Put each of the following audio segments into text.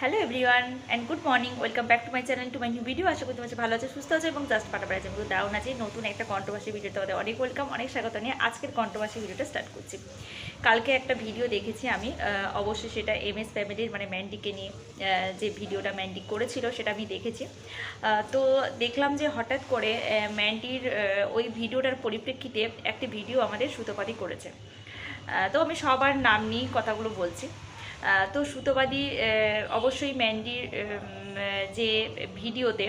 Hello everyone and good morning welcome back to my channel to my new video আশা করি তোমার ভালো আছে, সুস্থ আছে এবং জাস্ট পাটা পাড়া যেমন ডাউন আছে, নতুন একটা কন্ট্রোভার্সি ভিডিও তোমাদের অনেক ওয়েলকাম অনেক স্বাগত নিয়ে আজকের কন্ট্রোভার্সি ভিডিওটা স্টার্ট করছি। কালকে একটা ভিডিও দেখেছি আমি অবশ্যই সেটা এম এস ফ্যামিলির মানে ম্যান্ডিকে নিয়ে যে ভিডিওটা ম্যান্ডি করেছিল সেটা আমি দেখেছি। তো দেখলাম যে হঠাৎ করে ম্যান্ডির ওই ভিডিওটার পরিপ্রেক্ষিতে একটি ভিডিও আমাদের সুতোপাতি করেছে। তো আমি সবার নাম নিয়েই কথাগুলো বলছি। তো সুতোবাদী অবশ্যই ম্যান্ডির যে ভিডিওতে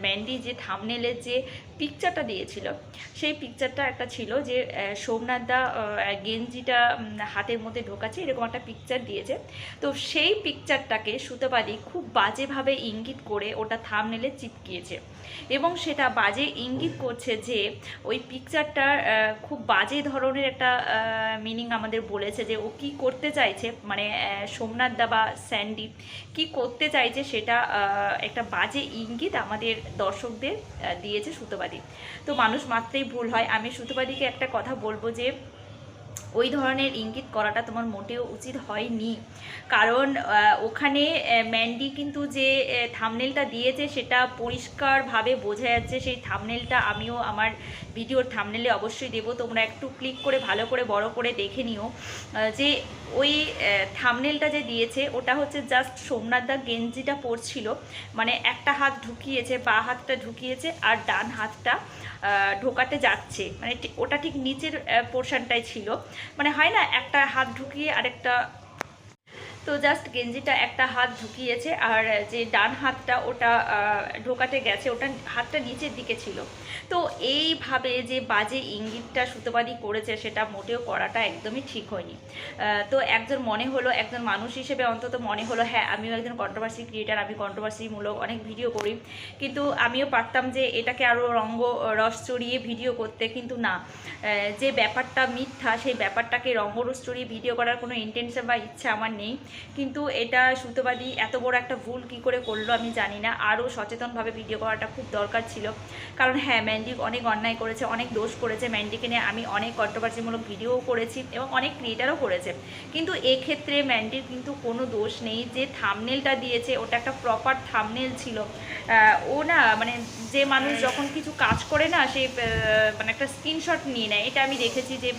ম্যান্ডি যে থামনেলের যে পিকচারটা দিয়েছিল সেই পিকচারটা একটা ছিল যে আহ, সোমনাথ দা গেঞ্জিটা হাতের মধ্যে ঢোকাচ্ছে এরকম একটা পিকচার দিয়েছে। তো সেই পিকচারটাকে সুতোবাদী খুব বাজেভাবে ইঙ্গিত করে ওটা থামনেলে চিপকিয়েছে। এবং সেটা বাজে ইঙ্গিত করছে যে ওই পিকচারটা খুব বাজে ধরনের একটা মিনিং আমাদের বলেছে যে ও কি করতে চাইছে মানে সোমনাথ দা বা স্যান্ডি কী করতে চাইছে সেটা একটা বাজে ইঙ্গিত আমাদের দর্শকদের দিয়েছে সুতোবাদী। তো মানুষ মাত্রেই ভুল হয়। আমি সুতোবাদীকে একটা কথা বলব যে ওই ধরনের ইঙ্গিত করাটা তোমার মোটেও উচিত হয়নি। কারণ ওখানে ম্যান্ডি কিন্তু যে থামনেলটা দিয়েছে সেটা পরিষ্কারভাবে বোঝা যাচ্ছে। সেই থামনেলটা আমিও আমার ভিডিওর থামনেলে অবশ্যই দেবো। তোমরা একটু ক্লিক করে, ভালো করে, বড় করে দেখে নিও যে ওই থামনেলটা যে দিয়েছে, ওটা হচ্ছে জাস্ট সোমনাথ দা গেঞ্জিটা পরছিল। মানে একটা হাত ঢুকিয়েছে বা হাতটা ঢুকিয়েছে আর ডান হাতটা ঢোকাতে যাচ্ছে। মানে ওটা ঠিক নিচের পোর্শনটাই ছিল। মানে হয় না একটা হাত ঢুকিয়ে আরেকটা তো জাস্ট গেঞ্জিটা একটা হাত ঢুকিয়েছে আর যে ডান হাতটা ওটা ঢোকাতে গেছে, ওটা হাতটা নিচের দিকে ছিল। তো এইভাবে যে বাজে ইঙ্গিতটা সুতোবাদী করেছে সেটা মোটেও করাটা একদমই ঠিক হয়নি। তো একজন মনে হলো, একজন মানুষ হিসেবে অন্তত মনে হলো হ্যাঁ আমিও একজন কন্ট্রোভার্সি ক্রিয়েটার আমি কন্ট্রোভার্সিমূলক অনেক ভিডিও করি। কিন্তু আমিও পারতাম যে এটাকে আরও রঙ্গ, রস চড়িয়ে ভিডিও করতে, কিন্তু না। যে ব্যাপারটা মিথ্যা, সেই ব্যাপারটাকে রঙ্গরস চড়িয়ে ভিডিও করার কোনো ইন্টেনশন বা ইচ্ছা আমার নেই। কিন্তু এটা সুতোবাদী এত বড় একটা ভুল কি করে করল আমি জানি না। আরও সচেতনভাবে ভিডিও করাটা খুব দরকার ছিল। কারণ হ্যাঁ ম্যান্ডি অনেক অন্যায় করেছে অনেক দোষ করেছে ম্যান্ডিকে নিয়ে। আমি অনেক কন্ট্রোভার্সিমূলক ভিডিও করেছি এবং অনেক ক্রিয়েটারও করেছে। কিন্তু এক্ষেত্রে ম্যান্ডির কিন্তু কোনো দোষ নেই। যে থামনেলটা দিয়েছে ওটা একটা প্রপার থামনেল ছিল। ও না মানে যে মানুষ যখন কিছু কাজ করে না সে মানে একটা স্ক্রিনশট নিয়ে নেয়। এটা আমি দেখেছি যে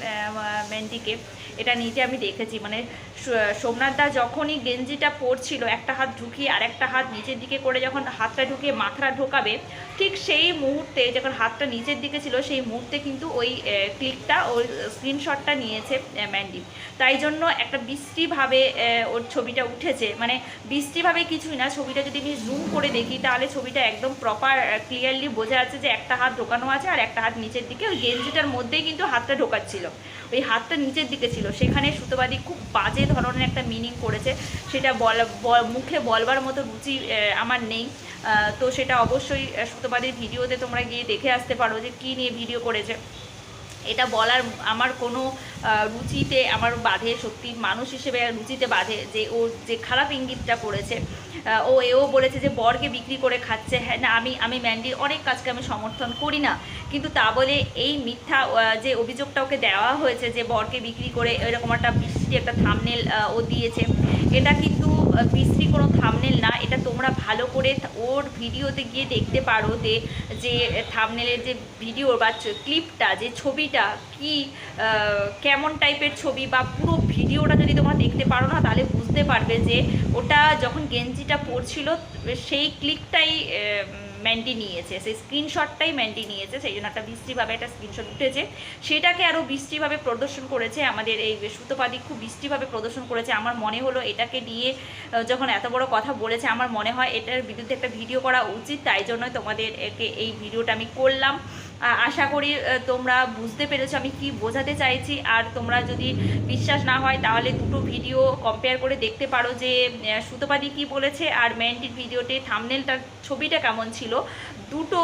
ম্যান্ডিকে। এটা নিজে আমি দেখেছি। মানে সোমনাথ দা যখনই গেঞ্জিটা পরছিল, একটা হাত ঢুকিয়ে আর একটা হাত নিচের দিকে করে যখন হাতটা ঢুকিয়ে মাথাটা ঢোকাবে ঠিক সেই মুহূর্তে যখন হাতটা নিচের দিকে ছিল, সেই মুহূর্তে কিন্তু ওই ক্লিকটা, ওই স্ক্রিনশটটা নিয়েছে ম্যান্ডি। তাই জন্য একটা বৃষ্টিভাবে ওর ছবিটা উঠেছে। মানে বৃষ্টিভাবে কিছুই না, ছবিটা যদি আমি জুম করে দেখি, তাহলে ছবিটা একদম প্রপার ক্লিয়ারলি বোঝা যাচ্ছে যে একটা হাত ঢোকানো আছে আর একটা হাত নিচের দিকে। ওই গেঞ্জিটার মধ্যেই কিন্তু হাতটা ঢোকাচ্ছিল। ওই হাতটা নিচের দিকে ছিল। সেখানে সুতোবাদী খুব বাজে ধরনের একটা মিনিং করেছে। সেটা বল মুখে বলবার মতো রুচি আমার নেই। তো সেটা অবশ্যই সুতোবাদীর ভিডিওতে তোমরা গিয়ে দেখে আসতে পারো যে কী নিয়ে ভিডিও করেছে। এটা বলার আমার কোনো রুচিতে, আমার বাধে সত্যি, মানুষ হিসেবে রুচিতে বাধে যে ও যে খারাপ ইঙ্গিতটা করেছে। ও এও বলেছে যে বরকে বিক্রি করে খাচ্ছে। হ্যাঁ না, আমি আমি ম্যান্ডির অনেক কাজকে আমি সমর্থন করি না। কিন্তু তা বলে এই মিথ্যা যে অভিযোগটা ওকে দেওয়া হয়েছে যে বরকে বিক্রি করে এরকম একটা বৃষ্টি একটা থামনেল ও দিয়েছে। এটা কিন্তু বিশ্রী কোনো থামনেল না। এটা তোমরা ভালো করে ওর ভিডিওতে গিয়ে দেখতে পারো যে যে থামনেলের যে ভিডিও বা ক্লিপটা যে ছবিটা, কি কেমন টাইপের ছবি বা পুরো ভিডিওটা যদি তোমরা দেখতে পারো না, তাহলে বুঝতে পারবে যে, ওটা যখন গেঞ্জিটা পড়ছিল সেই ক্লিকটাই ম্যান্ডি নিয়েছে। সেই স্ক্রিনশটটাই ম্যান্ডি নিয়েছে, সেই জন্য একটা বৃষ্টিভাবে একটা স্ক্রিনশট উঠেছে। সেটাকে আরও বৃষ্টিভাবে প্রদর্শন করেছে আমাদের এই সুতোপাদি, খুব বৃষ্টিভাবে প্রদর্শন করেছে। আমার মনে হলো এটাকে নিয়ে যখন এত বড় কথা বলেছে, আমার মনে হয় এটার বিরুদ্ধে একটা ভিডিও করা উচিত। তাই জন্যই তোমাদের একে এই ভিডিওটা আমি করলাম। আশা করি তোমরা বুঝতে পেরেছ আমি কি বোঝাতে চাইছি। আর তোমরা যদি বিশ্বাস না হয়, তাহলে দুটো ভিডিও কম্পেয়ার করে দেখতে পারো যে সুতোপাদি কি বলেছে আর ম্যান্ডির ভিডিওতে থামনেলটার ছবিটা কেমন ছিল। দুটো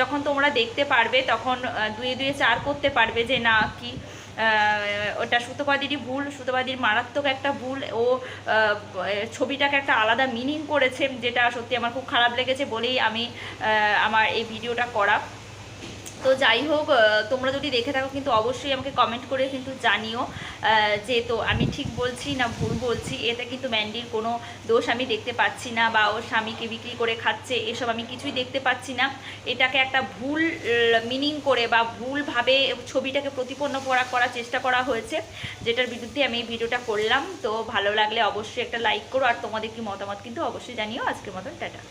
যখন তোমরা দেখতে পারবে, তখন দুয়ে দুয়ে চার করতে পারবে যে না, কি ওটা সুতোপাদিরই ভুল, সুতোপাদির মারাত্মক একটা ভুল। ও ছবিটাকে একটা আলাদা মিনিং করেছে, যেটা সত্যি আমার খুব খারাপ লেগেছে বলেই আমি আমার এই ভিডিওটা করা। তো যাই হোক তোমরা যদি দেখে থাকো কিন্তু অবশ্যই আমাকে কমেন্ট করে কিন্তু জানিও যে তো আমি ঠিক বলছি না ভুল বলছি, এতে কিন্তু ম্যান্ডির কোনো দোষ আমি দেখতে পাচ্ছি না বা ওর স্বামীকে বিক্রি করে খাচ্ছে, এসব আমি কিছুই দেখতে পাচ্ছি না। এটাকে একটা ভুল মিনিং করে বা ভুলভাবে ছবিটাকে প্রতিপন্ন করা, করার চেষ্টা করা হয়েছে, যেটার বিরুদ্ধে আমি এই ভিডিওটা করলাম। তো ভালো লাগলে অবশ্যই একটা লাইক করো, আর তোমাদের কি মতামত কিন্তু অবশ্যই জানিও। আজকের মতন, টাটা।